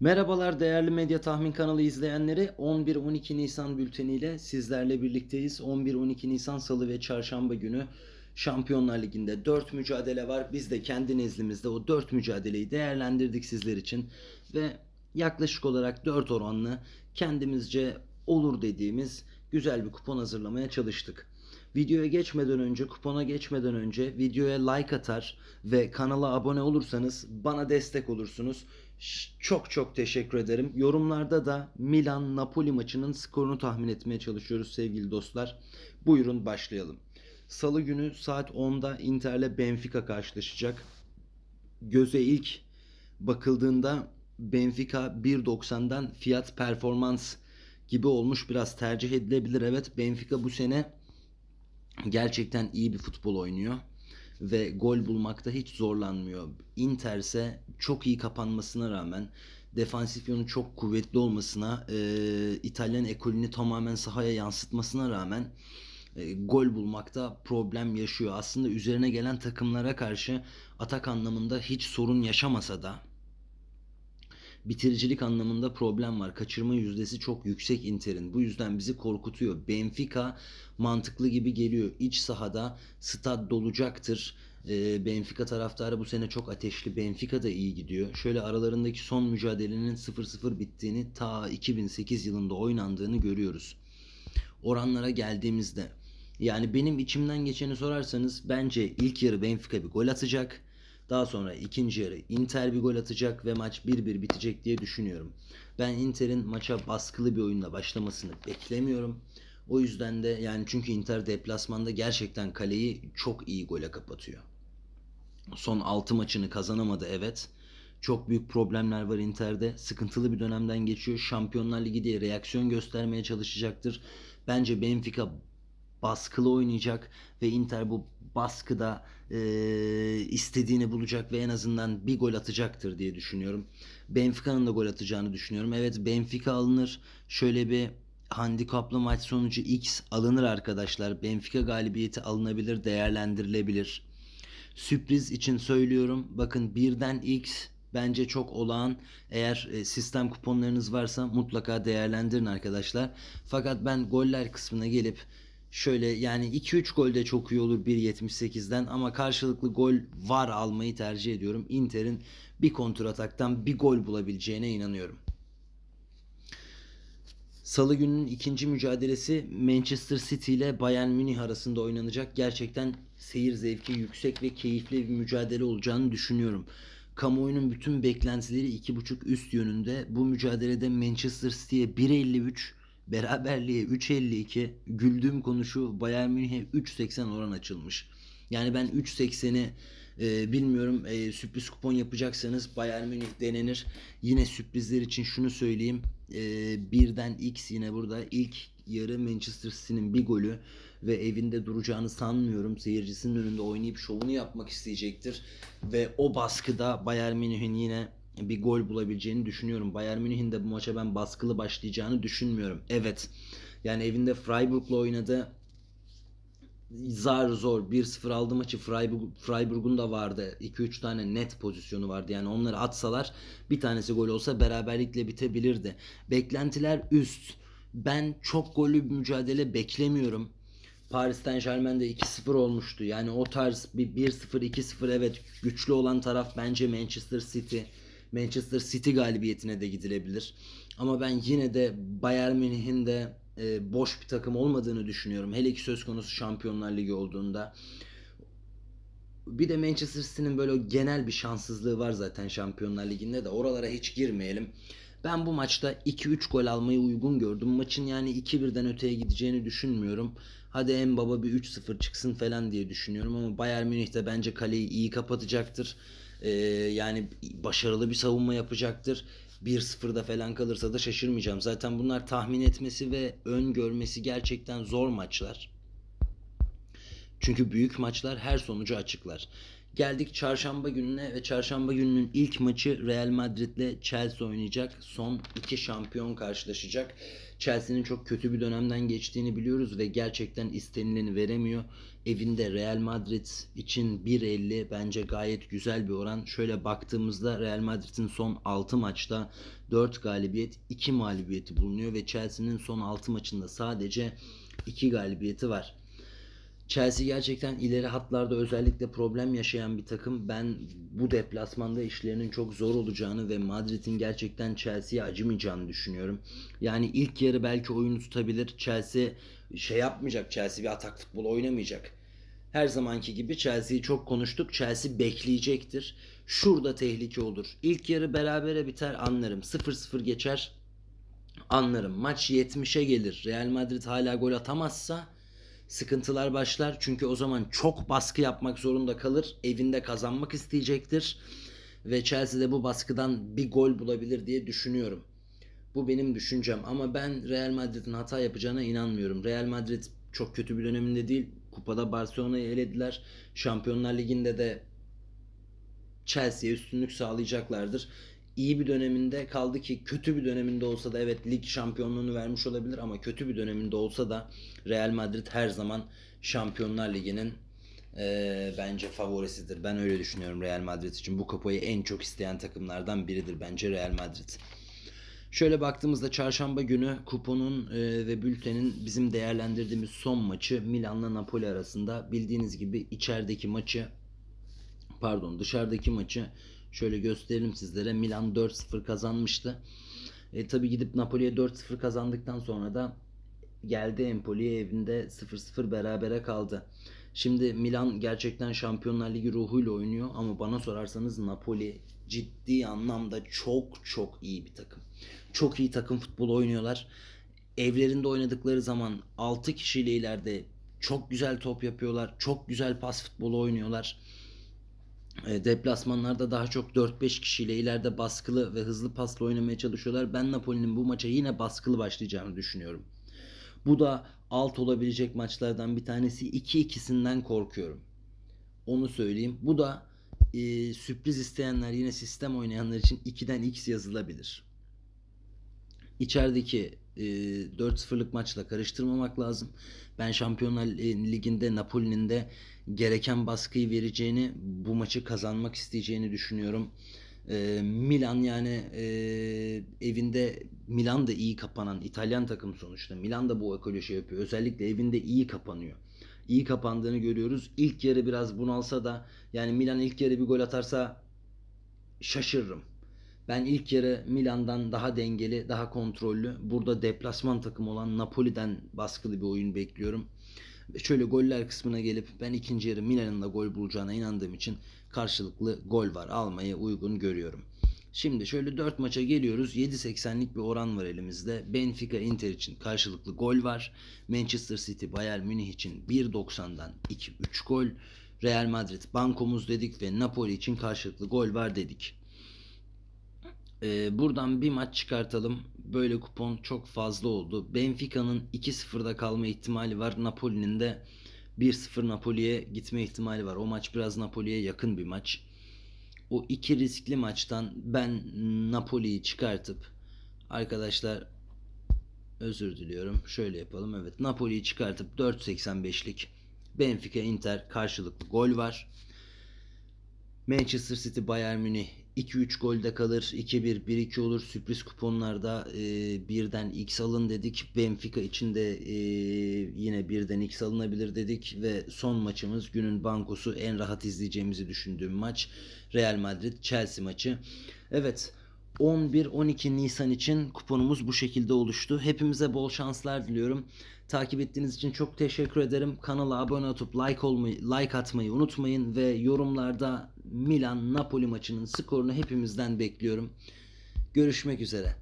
Merhabalar değerli medya tahmin kanalı izleyenleri 11-12 Nisan bülteniyle sizlerle birlikteyiz. 11-12 Nisan salı ve çarşamba günü Şampiyonlar Ligi'nde 4 mücadele var. Biz de kendi nezdimizde o 4 mücadeleyi değerlendirdik sizler için ve yaklaşık olarak 4 oranlı kendimizce olur dediğimiz güzel bir kupon hazırlamaya çalıştık. Videoya geçmeden önce, kupona geçmeden önce videoya like atar ve kanala abone olursanız bana destek olursunuz. Çok çok teşekkür ederim. Yorumlarda da Milan Napoli maçının skorunu tahmin etmeye çalışıyoruz sevgili dostlar. Buyurun başlayalım. Salı günü saat 10'da Inter'le Benfica karşılaşacak. Göze ilk bakıldığında Benfica 1.90'dan fiyat performans gibi olmuş biraz tercih edilebilir. Evet Benfica bu sene gerçekten iyi bir futbol oynuyor ve gol bulmakta hiç zorlanmıyor. Inter ise çok iyi kapanmasına rağmen defansif yönü çok kuvvetli olmasına, e, İtalyan ekolünü tamamen sahaya yansıtmasına rağmen e, gol bulmakta problem yaşıyor. Aslında üzerine gelen takımlara karşı atak anlamında hiç sorun yaşamasa da bitiricilik anlamında problem var. Kaçırma yüzdesi çok yüksek Inter'in. Bu yüzden bizi korkutuyor. Benfica mantıklı gibi geliyor. İç sahada stad dolacaktır. Ee, Benfica taraftarı bu sene çok ateşli. Benfica da iyi gidiyor. Şöyle aralarındaki son mücadelenin 0-0 bittiğini ta 2008 yılında oynandığını görüyoruz. Oranlara geldiğimizde yani benim içimden geçeni sorarsanız bence ilk yarı Benfica bir gol atacak. Daha sonra ikinci yarı Inter bir gol atacak ve maç 1-1 bitecek diye düşünüyorum. Ben Inter'in maça baskılı bir oyunla başlamasını beklemiyorum. O yüzden de yani çünkü Inter deplasmanda gerçekten kaleyi çok iyi gole kapatıyor. Son 6 maçını kazanamadı evet. Çok büyük problemler var Inter'de. Sıkıntılı bir dönemden geçiyor. Şampiyonlar Ligi diye reaksiyon göstermeye çalışacaktır. Bence Benfica baskılı oynayacak ve Inter bu baskıda eee, istediğini bulacak ve en azından bir gol atacaktır diye düşünüyorum. Benfica'nın da gol atacağını düşünüyorum. Evet Benfica alınır. Şöyle bir handikaplı maç sonucu X alınır arkadaşlar. Benfica galibiyeti alınabilir, değerlendirilebilir. Sürpriz için söylüyorum. Bakın birden X bence çok olağan. Eğer e, sistem kuponlarınız varsa mutlaka değerlendirin arkadaşlar. Fakat ben goller kısmına gelip şöyle yani 2-3 gol de çok iyi olur 1.78'den ama karşılıklı gol var almayı tercih ediyorum. Inter'in bir kontrataktan bir gol bulabileceğine inanıyorum. Salı gününün ikinci mücadelesi Manchester City ile Bayern Münih arasında oynanacak. Gerçekten seyir zevki yüksek ve keyifli bir mücadele olacağını düşünüyorum. Kamuoyunun bütün beklentileri 2.5 üst yönünde. Bu mücadelede Manchester City'ye 1.53, beraberliğe 3.52, güldüğüm konu şu Bayern Münih'e 3.80 oran açılmış. Yani ben 3.80'i e, bilmiyorum e, sürpriz kupon yapacaksanız Bayern Münih denenir. Yine sürprizler için şunu söyleyeyim. E, birden X yine burada ilk yarı Manchester City'nin bir golü ve evinde duracağını sanmıyorum. Seyircisinin önünde oynayıp şovunu yapmak isteyecektir. Ve o baskıda Bayern Münih'in yine bir gol bulabileceğini düşünüyorum. Bayern Münih'in de bu maça ben baskılı başlayacağını düşünmüyorum. Evet. Yani evinde Freiburg'la oynadı. Zar zor 1-0 aldı maçı. Freiburg, Freiburg'un da vardı. 2-3 tane net pozisyonu vardı. Yani onları atsalar bir tanesi gol olsa beraberlikle bitebilirdi. Beklentiler üst. Ben çok gollü bir mücadele beklemiyorum. Paris Saint Germain'de 2-0 olmuştu. Yani o tarz bir 1-0 2-0 evet güçlü olan taraf bence Manchester City Manchester City galibiyetine de gidilebilir ama ben yine de Bayern Münih'in de e, boş bir takım olmadığını düşünüyorum. Hele ki söz konusu Şampiyonlar Ligi olduğunda. Bir de Manchester City'nin böyle genel bir şanssızlığı var zaten Şampiyonlar Ligi'nde de oralara hiç girmeyelim. Ben bu maçta 2-3 gol almayı uygun gördüm. Maçın yani 2-1'den öteye gideceğini düşünmüyorum. Hadi en baba bir 3-0 çıksın falan diye düşünüyorum ama Bayern Münih de bence kaleyi iyi kapatacaktır. Ee, yani başarılı bir savunma yapacaktır. 1-0'da falan kalırsa da şaşırmayacağım. Zaten bunlar tahmin etmesi ve öngörmesi gerçekten zor maçlar. Çünkü büyük maçlar her sonucu açıklar. Geldik çarşamba gününe ve çarşamba gününün ilk maçı Real Madrid ile Chelsea oynayacak. Son iki şampiyon karşılaşacak. Chelsea'nin çok kötü bir dönemden geçtiğini biliyoruz ve gerçekten istenileni veremiyor. Evinde Real Madrid için 1.50 bence gayet güzel bir oran. Şöyle baktığımızda Real Madrid'in son 6 maçta 4 galibiyet, 2 mağlubiyeti bulunuyor ve Chelsea'nin son 6 maçında sadece 2 galibiyeti var. Chelsea gerçekten ileri hatlarda özellikle problem yaşayan bir takım. Ben bu deplasmanda işlerinin çok zor olacağını ve Madrid'in gerçekten Chelsea'ye acımayacağını düşünüyorum. Yani ilk yarı belki oyunu tutabilir. Chelsea şey yapmayacak. Chelsea bir atak futbolu oynamayacak. Her zamanki gibi Chelsea'yi çok konuştuk. Chelsea bekleyecektir. Şurada tehlike olur. İlk yarı berabere biter anlarım. 0-0 geçer anlarım. Maç 70'e gelir. Real Madrid hala gol atamazsa sıkıntılar başlar. Çünkü o zaman çok baskı yapmak zorunda kalır. Evinde kazanmak isteyecektir. Ve Chelsea de bu baskıdan bir gol bulabilir diye düşünüyorum. Bu benim düşüncem ama ben Real Madrid'in hata yapacağına inanmıyorum. Real Madrid çok kötü bir döneminde değil. Kupada Barcelona'yı elediler. Şampiyonlar Ligi'nde de Chelsea'ye üstünlük sağlayacaklardır. İyi bir döneminde kaldı ki kötü bir döneminde olsa da evet lig şampiyonluğunu vermiş olabilir ama kötü bir döneminde olsa da Real Madrid her zaman Şampiyonlar Ligi'nin eee, bence favorisidir. Ben öyle düşünüyorum Real Madrid için. Bu kupayı en çok isteyen takımlardan biridir bence Real Madrid. Şöyle baktığımızda çarşamba günü kuponun e, ve bültenin bizim değerlendirdiğimiz son maçı Milan'la Napoli arasında. Bildiğiniz gibi içerideki maçı pardon dışarıdaki maçı şöyle gösterelim sizlere. Milan 4-0 kazanmıştı. E, tabi gidip Napoli'ye 4-0 kazandıktan sonra da geldi Empoli'ye evinde 0-0 berabere kaldı. Şimdi Milan gerçekten Şampiyonlar Ligi ruhuyla oynuyor ama bana sorarsanız Napoli ciddi anlamda çok çok iyi bir takım. Çok iyi takım futbolu oynuyorlar. Evlerinde oynadıkları zaman 6 kişiyle ileride çok güzel top yapıyorlar. Çok güzel pas futbolu oynuyorlar. E, deplasmanlarda daha çok 4-5 kişiyle ileride baskılı ve hızlı pasla oynamaya çalışıyorlar. Ben Napoli'nin bu maça yine baskılı başlayacağını düşünüyorum. Bu da alt olabilecek maçlardan bir tanesi. 2-2'sinden korkuyorum. Onu söyleyeyim. Bu da e, sürpriz isteyenler yine sistem oynayanlar için 2'den x yazılabilir. İçerideki e, 4-0'lık maçla karıştırmamak lazım. Ben Şampiyonlar Ligi'nde Napoli'nin de gereken baskıyı vereceğini, bu maçı kazanmak isteyeceğini düşünüyorum. E, Milan yani e, evinde Milan da iyi kapanan İtalyan takım sonuçta. Milan da bu ekolü yapıyor. Özellikle evinde iyi kapanıyor. İyi kapandığını görüyoruz. İlk yarı biraz bunalsa da yani Milan ilk yarı bir gol atarsa şaşırırım. Ben ilk yarı Milan'dan daha dengeli, daha kontrollü. Burada deplasman takım olan Napoli'den baskılı bir oyun bekliyorum. Şöyle goller kısmına gelip ben ikinci yarı Milan'ın da gol bulacağına inandığım için karşılıklı gol var almayı uygun görüyorum. Şimdi şöyle 4 maça geliyoruz. 7.80'lik bir oran var elimizde. Benfica Inter için karşılıklı gol var. Manchester City Bayern Münih için 1.90'dan 2-3 gol. Real Madrid bankomuz dedik ve Napoli için karşılıklı gol var dedik. Ee, buradan bir maç çıkartalım. Böyle kupon çok fazla oldu. Benfica'nın 2-0'da kalma ihtimali var. Napoli'nin de 1-0 Napoli'ye gitme ihtimali var. O maç biraz Napoli'ye yakın bir maç. O iki riskli maçtan ben Napoli'yi çıkartıp arkadaşlar özür diliyorum. Şöyle yapalım. Evet Napoli'yi çıkartıp 4.85'lik Benfica Inter karşılıklı gol var. Manchester City Bayern Münih 2-3 golde kalır. 2-1 1-2 olur. Sürpriz kuponlarda e, birden X alın dedik. Benfica için de e, yine birden X alınabilir dedik ve son maçımız günün bankosu en rahat izleyeceğimizi düşündüğüm maç Real Madrid Chelsea maçı. Evet 11-12 Nisan için kuponumuz bu şekilde oluştu. Hepimize bol şanslar diliyorum. Takip ettiğiniz için çok teşekkür ederim. Kanala abone olup like olmayı, like atmayı unutmayın ve yorumlarda Milan Napoli maçının skorunu hepimizden bekliyorum. Görüşmek üzere.